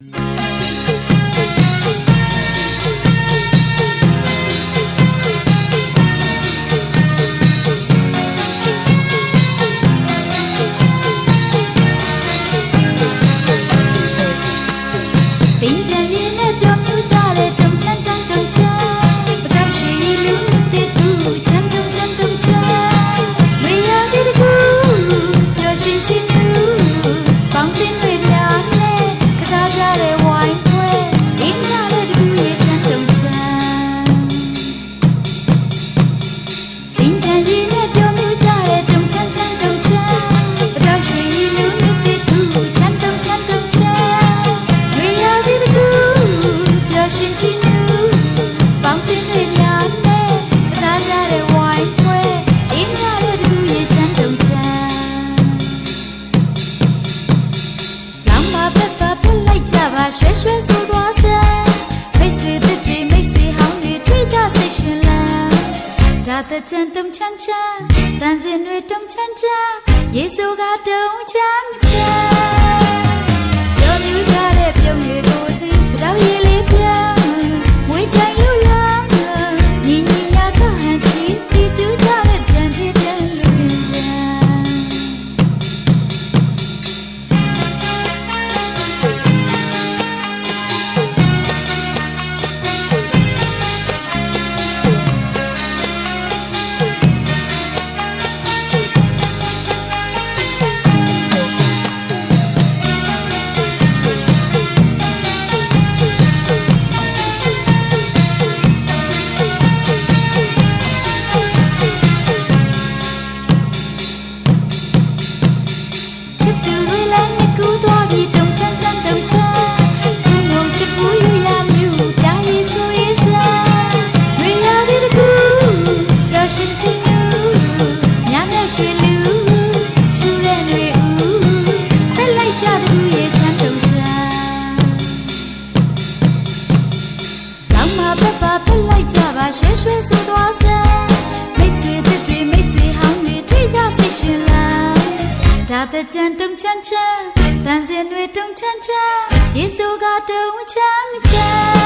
tình trời yên nét trong như ta để trong chân chân trong chân ရွှဲရွှဲဆိုသွားစဲဖိတ်ဆွေတစ်ပြေမိတ်ဆွေဟောင်းတွေတွေ့ကြစိတ်ရှင်လန်းဒါတဲ့ချန်တုံချန်ချန်တန်စင်တွေတုံချန်ချန်ယေစုကတုံချန်ချန် ရွှေရွှေဆူသွားစေမိတ်ဆွေတစ်တွေမိတ်ဆွေဟောင်းတွေတွေ့ကြစိတ်ရှင်လာဒါတကြံတုံချမ်းချမ်းတန်စင်တွေတုံချမ်းချမ်းယေရှုကတုံချမ်းချမ်း